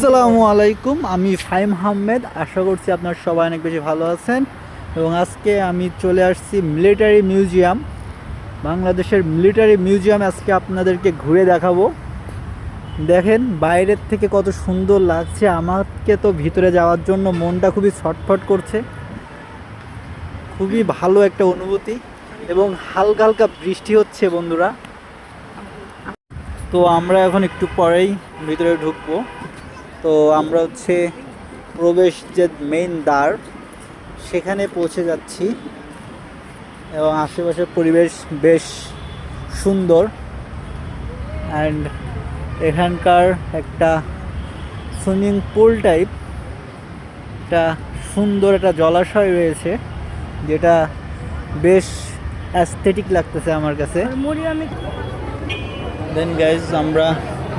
আসসালামু আলাইকুম, আমি ফাইম আহমেদ। আশা করছি আপনার সবাই অনেক বেশি ভালো আছেন। এবং আজকে আমি চলে আসছি মিলিটারি মিউজিয়াম, বাংলাদেশের মিলিটারি মিউজিয়াম আজকে আপনাদেরকে ঘুরে দেখাবো। দেখেন, বাইরের থেকে কত সুন্দর লাগছে। আমাকে তো ভিতরে যাওয়ার জন্য মনটা খুবই ছটফট করছে। খুবই ভালো একটা অনুভূতি এবং হালকা হালকা বৃষ্টি হচ্ছে বন্ধুরা। তো আমরা এখন একটু পরেই ভিতরে ঢুকবো। তো আমরা হচ্ছে প্রবেশ যে মেইন দ্বার সেখানে পৌঁছে যাচ্ছি। এবং আশেপাশের পরিবেশ বেশ সুন্দর। অ্যান্ড এখানকার একটা সুইমিং পুল টাইপ একটা সুন্দর একটা জলাশয় রয়েছে যেটা বেশ অ্যাস্থেটিক লাগতেছে আমার কাছে। দেন গাইজ আমরা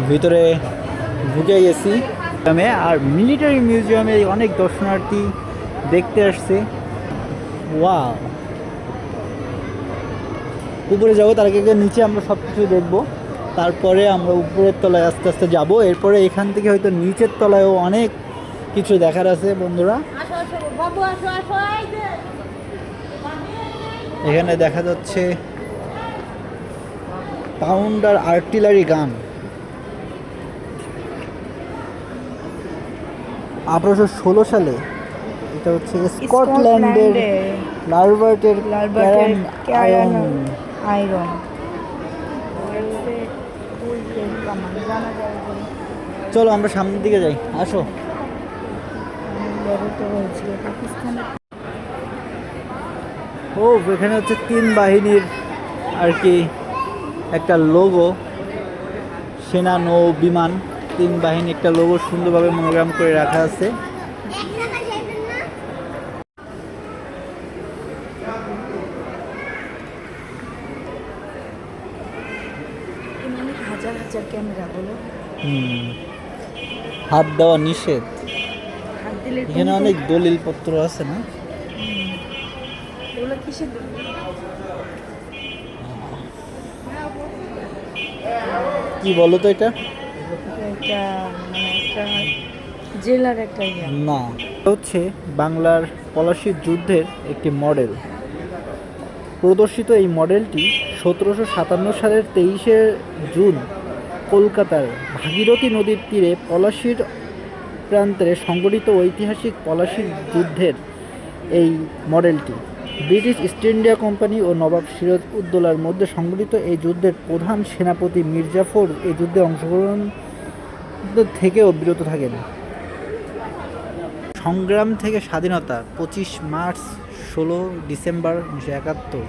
ভিতরে ঢুকে গেছি। মিউজিয়ামে আর মিলিটারি মিউজিয়ামে অনেক দর্শনার্থী দেখতে আসছে। ওয়াও উপরে যাব তার আগে নিচে আমরা সব কিছু দেখব। তারপরে আমরা উপরের তলায় আস্তে আস্তে যাব। এরপরে এখান থেকে হয়তো নিচের তলায়ও অনেক কিছু দেখার আছে বন্ধুরা। এখানে দেখা যাচ্ছে পাউন্ডার আর্টিলারি গান আঠারোশো ষোলো সালে এটা হচ্ছে স্কটল্যান্ডের ক্যারান আয়রন। চলো আমরা সামনের দিকে যাই আসো। ও এখানে হচ্ছে তিন বাহিনীর আর কি একটা লোগো সেনা নৌ বিমান। তিন বাহিনী একটা লোগো সুন্দরভাবে মনোগ্রাম করে রাখা আছে। হাজার হাজার ক্যামেরা বলো। হাত দেওয়া নিষেধ। এখানে অনেক দলিল পত্র আছে না? কি বলো তো এটা? মানে একটা জেলার একটা না হচ্ছে বাংলার পলাশির যুদ্ধের একটি মডেল। প্রদর্শিত এই মডেলটি সতেরোশো সাতান্ন সালের তেইশে জুন কলকাতার ভাগীরথী নদীর তীরে পলাশির প্রান্তরে সংগঠিত ঐতিহাসিক পলাশির যুদ্ধের এই মডেলটি। ব্রিটিশ ইস্ট ইন্ডিয়া কোম্পানি ও নবাব সিরাজ উদ্দৌলার মধ্যে সংগঠিত এই যুদ্ধের প্রধান সেনাপতি মির্জাফর এই যুদ্ধে অংশগ্রহণ থেকেও বিরত থাকেন। সংগ্রাম থেকে স্বাধীনতা, পঁচিশ মার্চ, ষোলো ডিসেম্বর উনিশশো একাত্তর।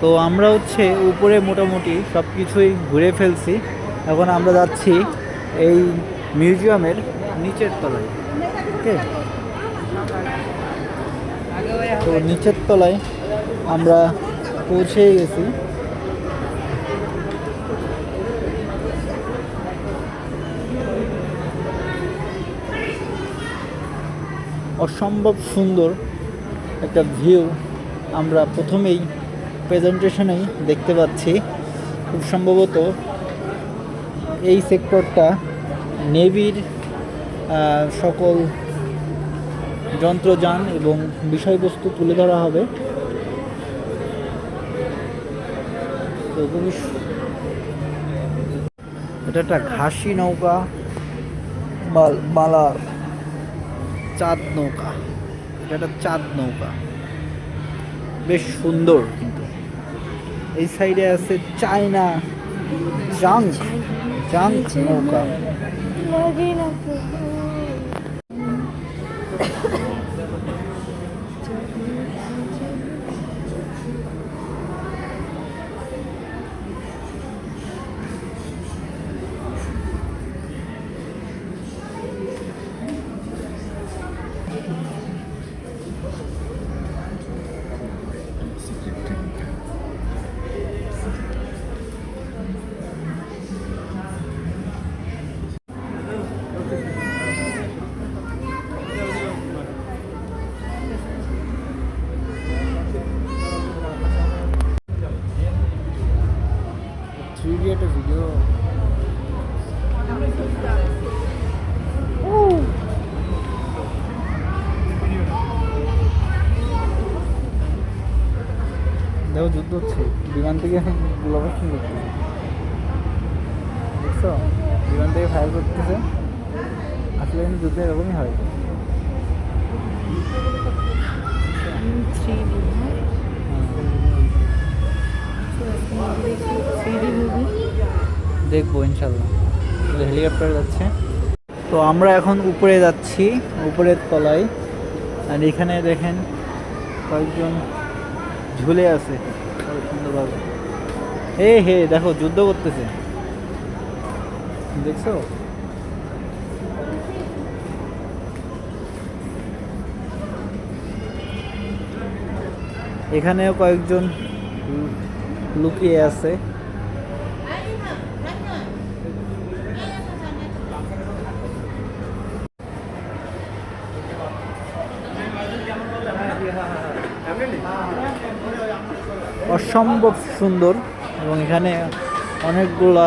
তো আমরা হচ্ছে উপরে মোটামুটি সব কিছুই ঘুরে ফেলছি। এখন আমরা যাচ্ছি এই মিউজিয়ামের নিচের তলায়। ওকে? তো নিচের তলায় আমরা পৌঁছে গেছি। অসম্ভব সুন্দর একটা ভিউ আমরা প্রথমেই প্রেজেন্টেশনেই দেখতে পাচ্ছি। খুব সম্ভবত এই সেক্টরটা নেভির সকল যন্ত্রযান এবং বিষয়বস্তু তুলে ধরা হবে। এটা একটা ঘাসি নৌকা বাল- চাঁদ নৌকা। এটা একটা চাঁদ নৌকা। বেশ সুন্দর কিন্তু। এই সাইডে আছে চায়না জাঙ্ক জাঙ্ক নৌকা। Lagi. একটা ভিডিও দেখো যুদ্ধ হচ্ছে। বিমান থেকে গ্লোবাসন করতেছে দেখছ? বিমান থেকে ফায়ার করতেছে। আসলে কিন্তু যুদ্ধ এরকমই হয়। Three D three D movie দেখব, ইনশাল্লাহ। হেলিকপ্টার যাচ্ছে। তো আমরা এখন উপরে যাচ্ছি, উপরের তলায়। আর এখানে দেখেন কয়েকজন ঝুলে আছে সুন্দরভাবে। হে হে, দেখো, যুদ্ধ করতেছে। দেখছ? এখানেও কয়েকজন লুকিয়ে আছে। অসম্ভব সুন্দর এবং এখানে অনেকগুলা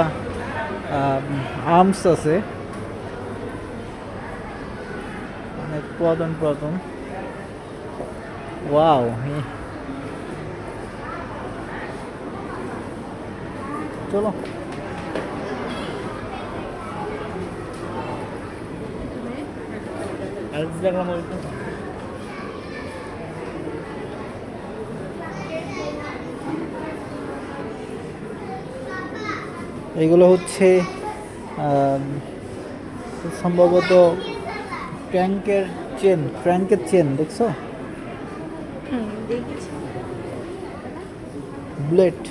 আর্মস আছে। অনেক পুরাতন পুরাতন। ওয়াও চলো। আর দেখলাম এগুলো হচ্ছে সম্ভবত ট্যাঙ্কের চেন ট্যাঙ্কের চেন দেখছ? Blade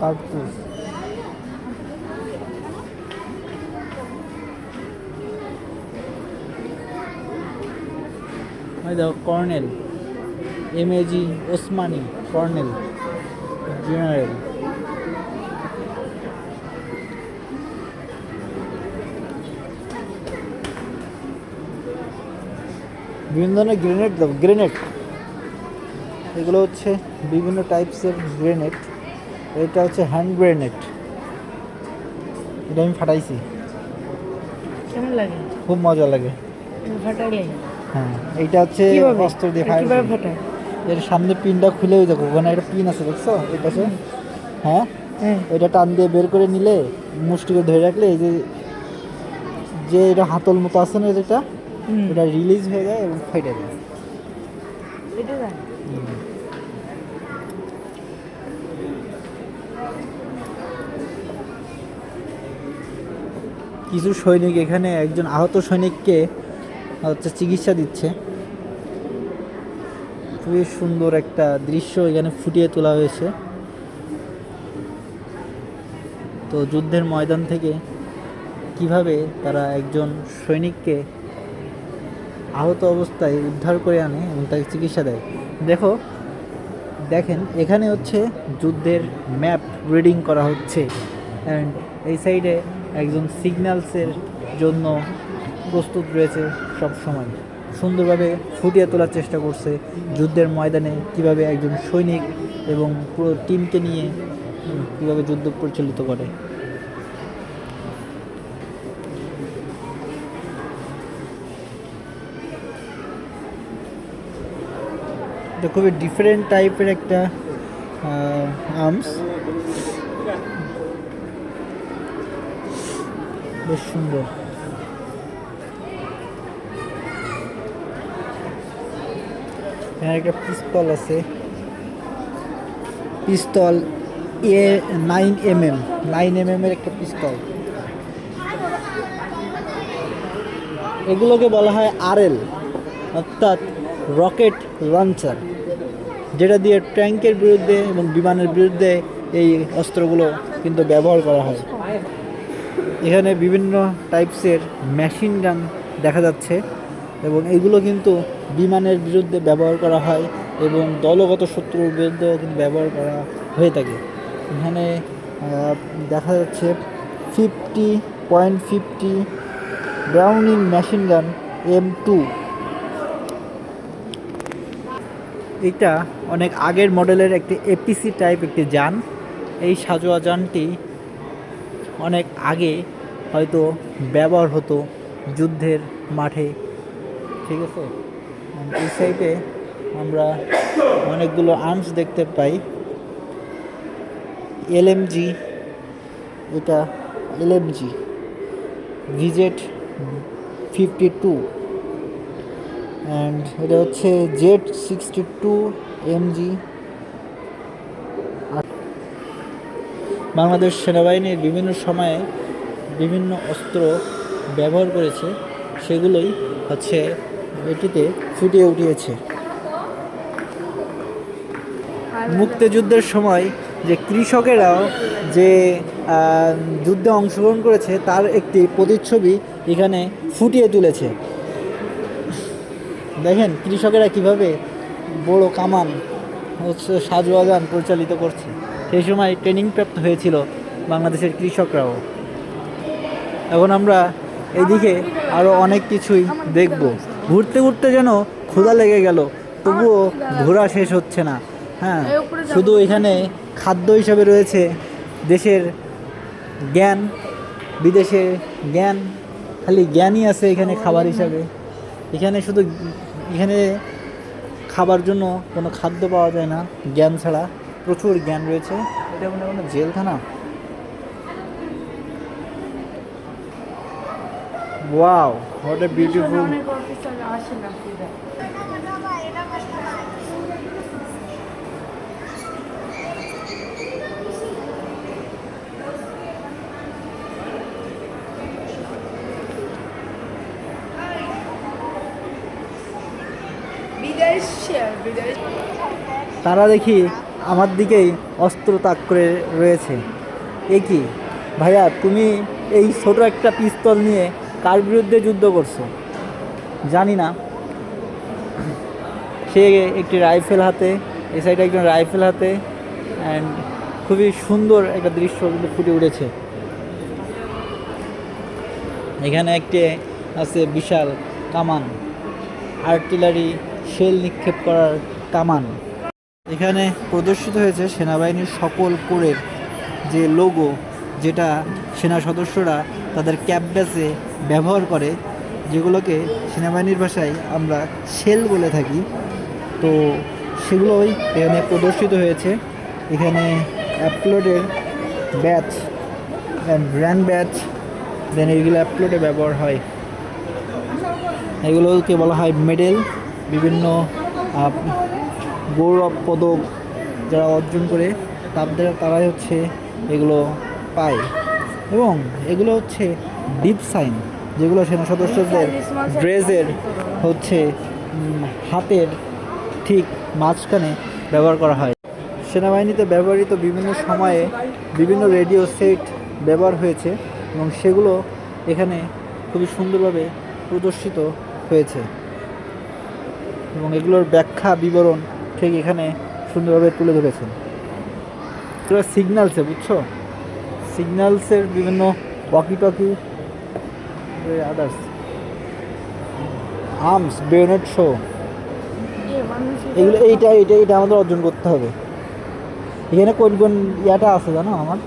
কার্তুজ। Colonel M AG Osmani colonel general. বিভিন্ন ধরনের গ্রেনেড দাও গ্রেনেড এগুলো হচ্ছে বিভিন্ন টাইপসের গ্রেনেড এটা হচ্ছে হ্যান্ড গ্রেনেড এটা আমি ফাটাইছি। কেমন লাগে? খুব মজা লাগে। ফাটাইলে? হ্যাঁ এইটা হচ্ছে অস্ত্র দিয়ে কীভাবে ফাটায়? এর সামনে পিনটা খুলে ওই দেখো ওখানে একটা পিন আছে দেখছ? এই পাশে। হ্যাঁ? হ্যাঁ। ওইটা টান দিয়ে বের করে নিলে মুষ্টিকে ধরে রাখলে এই যে যে এটা হাতল মতো আছে না যেটা এটা রিলিজ হয়ে যায় এবং ফাইটে যায়। কিছু সৈনিক এখানে একজন আহত সৈনিককে হচ্ছে চিকিৎসা দিচ্ছে। খুবই সুন্দর একটা দৃশ্য এখানে ফুটিয়ে তোলা হয়েছে। তো যুদ্ধের ময়দান থেকে কীভাবে তারা একজন সৈনিককে আহত অবস্থায় উদ্ধার করে আনে এবং তাকে চিকিৎসা দেয়। দেখো, দেখেন, এখানে হচ্ছে যুদ্ধের ম্যাপ রিডিং করা হচ্ছে। অ্যান্ড এই সাইডে একজন সিগন্যালসের জন্য প্রস্তুত রয়েছে সব সময়। সুন্দরভাবে ফুটিয়ে তোলার চেষ্টা করছে যুদ্ধের ময়দানে কীভাবে একজন সৈনিক এবং পুরো টিমকে নিয়ে কীভাবে যুদ্ধ পরিচালিত করে। এটা খুবই ডিফারেন্ট টাইপের একটা আর্মস বেশ সুন্দর। এখানে একটা পিস্তল আছে। পিস্তল এ nine M M nine M M এর একটা পিস্তল। এগুলোকে বলা হয় আর এল অর্থাৎ রকেট লঞ্চার যেটা দিয়ে ট্যাঙ্কের বিরুদ্ধে এবং বিমানের বিরুদ্ধে এই অস্ত্রগুলো কিন্তু ব্যবহার করা হয়। এখানে বিভিন্ন টাইপসের মেশিন গান দেখা যাচ্ছে এবং এগুলো কিন্তু বিমানের বিরুদ্ধে ব্যবহার করা হয় এবং দলগত শত্রুর বিরুদ্ধেও কিন্তু ব্যবহার করা হয়ে থাকে। এখানে দেখা যাচ্ছে fifty point fifty Browning machine gun M two এটা অনেক আগের মডেলের একটি এপিসি টাইপ একটি যান। এই সাজোয়া যানটি অনেক আগে হয়তো ব্যবহার হতো যুদ্ধের মাঠে। ঠিক আছে? এই সাইডে আমরা অনেকগুলো আর্মস দেখতে পাই। এলএমজি এটা LMG VZ fifty two and এটা হচ্ছে Z sixty two MG. Bangladesh সেনাবাহিনীর বিভিন্ন সময়ে বিভিন্ন অস্ত্র ব্যবহার করেছে, সেগুলোই হচ্ছে এটিতে ফুটিয়ে উঠিয়েছে। মুক্তিযুদ্ধের সময় যে কৃষকেরাও যে যুদ্ধে অংশগ্রহণ করেছে, তার একটি প্রতিচ্ছবি এখানে ফুটিয়ে তুলেছে। দেখেন কৃষকেরা কীভাবে বড় কামান, হচ্ছে সাজওয়াজান পরিচালিত করছে। সেই সময় ট্রেনিং প্রাপ্ত হয়েছিল বাংলাদেশের কৃষকরাও। এখন আমরা এইদিকে আরও অনেক কিছুই দেখব। ঘুরতে ঘুরতে যেন ক্ষুধা লেগে গেল, তবুও ঘোরা শেষ হচ্ছে না। হ্যাঁ শুধু এখানে খাদ্য হিসাবে রয়েছে দেশের জ্ঞান বিদেশে জ্ঞান, খালি জ্ঞানই আছে এখানে খাবার হিসাবে। এখানে শুধু এখানে খাবার জন্য কোনো খাদ্য পাওয়া যায় না, জ্ঞান ছাড়া প্রচুর জ্ঞান রয়েছে। এটা মনে কোনো জেলখানা? ওয়াও হোয়াট এ বিউটিফুল অনেক অফিসার আসে না ফিরে বিদেশ বিদেশ তারা দেখি আমার দিকেই অস্ত্র তাক করে রয়েছে। এ কি? ভাইয়া, তুমি এই ছোট একটা পিস্তল নিয়ে কার বিরুদ্ধে যুদ্ধ করছ? জানি না। সে একটি রাইফেল হাতে, এ সাইডে একজন রাইফেল হাতে অ্যান্ড খুবই সুন্দর একটা দৃশ্য কিন্তু ফুটে উঠেছে। এখানে একটি আছে বিশাল কামান আর্টিলারি শেল নিক্ষেপ করার কামান। এখানে প্রদর্শিত হয়েছে সেনাবাহিনীর সকল কোরের যে লোগো যেটা সেনা সদস্যরা তাদের ক্যাপ ব্যাচে ব্যবহার করে, যেগুলোকে সেনাবাহিনীর ভাষায় আমরা সেল বলে থাকি। তো সেগুলোই এখানে প্রদর্শিত হয়েছে। এখানে অ্যাপলোডের ব্যাচ ব্র্যান্ড ব্যাচ দেন এগুলো অ্যাপলোডে ব্যবহার হয়। এগুলোকে বলা হয় মেডেল বিভিন্ন গৌরব পদক যারা অর্জন করে তাদের তারাই হচ্ছে এগুলো পায়। এবং এগুলো হচ্ছে ডিপ সাইন যেগুলো সেনা সদস্যদের ড্রেসের হচ্ছে হাতের ঠিক মাঝখানে ব্যবহার করা হয়। সেনাবাহিনীতে ব্যবহৃত বিভিন্ন সময়ে বিভিন্ন রেডিও সেট ব্যবহার হয়েছে এবং সেগুলো এখানে খুবই সুন্দরভাবে প্রদর্শিত হয়েছে। এবং এগুলোর ব্যাখ্যা বিবরণ ঠিক এখানে সুন্দরভাবে তুলে ধরেছেন। এগুলো সিগন্যালসে বুঝছ? সিগন্যালসের বিভিন্ন walkie talkie others arms bayonet show এগুলো এইটা এইটা এইটা আমাদের অর্জন করতে হবে। এখানে কোন কোন ইয়াটা আছে জানো আমার?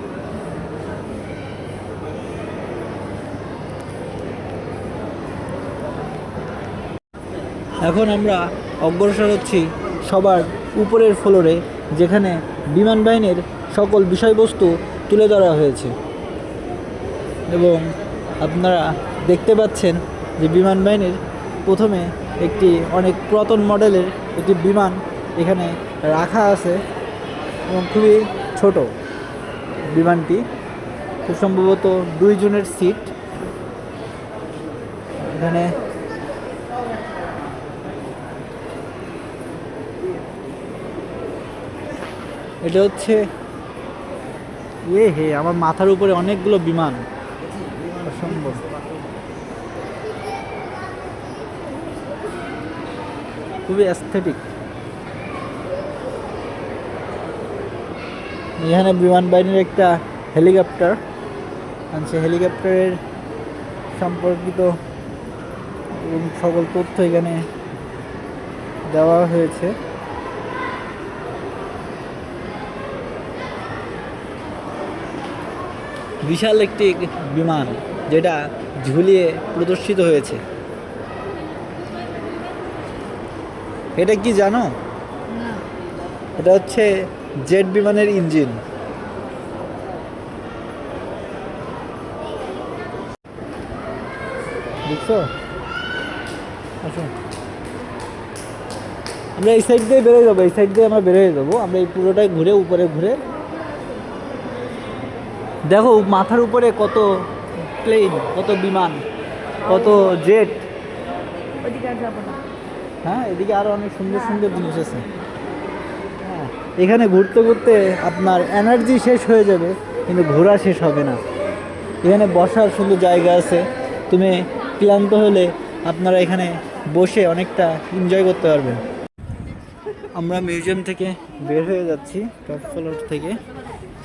এখন আমরা অগ্রসর হচ্ছি সবার উপরের ফ্লোরে যেখানে বিমান বাহিনীর সকল বিষয়বস্তু তুলে ধরা হয়েছে। এবং আপনারা দেখতে পাচ্ছেন যে বিমান বাহিনীর প্রথমে একটি অনেক পুরাতন মডেলের একটি বিমান এখানে রাখা আছে এবং খুবই ছোট বিমানটি। খুব সম্ভবত দুইজনের সিট। এখানে এটা হচ্ছে, এ হে, আমার মাথার উপরে অনেকগুলো বিমান। অসম্ভব। খুবই অ্যাস্থেটিক এখানে বিমান বাহিনীর একটা হেলিকপ্টার আর সেই হেলিকপ্টারের সম্পর্কিত সকল তথ্য এখানে দেওয়া হয়েছে। বিশাল একটি বিমান যেটা ঝুলিয়ে প্রদর্শিত হয়েছে। এটা কি জানো? এটা হচ্ছে জেট বিমানের ইঞ্জিন। বুঝছ আমরা এই সাইড দিয়ে বেরোয় যাব, এই সাইড দিয়ে আমরা বেরোয় যাব। আমরা এই পুরোটাই ঘুরে উপরে ঘুরে দেখো মাথার উপরে কত প্লেন কত বিমান, কত জেট হ্যাঁ এদিকে আরও অনেক সুন্দর সুন্দর জিনিস আছে। হ্যাঁ এখানে ঘুরতে ঘুরতে আপনার এনার্জি শেষ হয়ে যাবে, কিন্তু ঘোরা শেষ হবে না। এখানে বসার সুন্দর জায়গা আছে। তুমি ক্লান্ত হলে আপনারা এখানে বসে অনেকটা এনজয় করতে পারবেন। আমরা মিউজিয়াম থেকে বের হয়ে যাচ্ছি টপ ফ্লোর থেকে।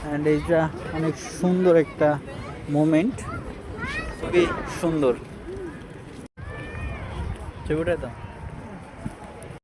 অ্যান্ড এইটা অনেক সুন্দর একটা মোমেন্ট খুবই সুন্দর। ছবিটা তো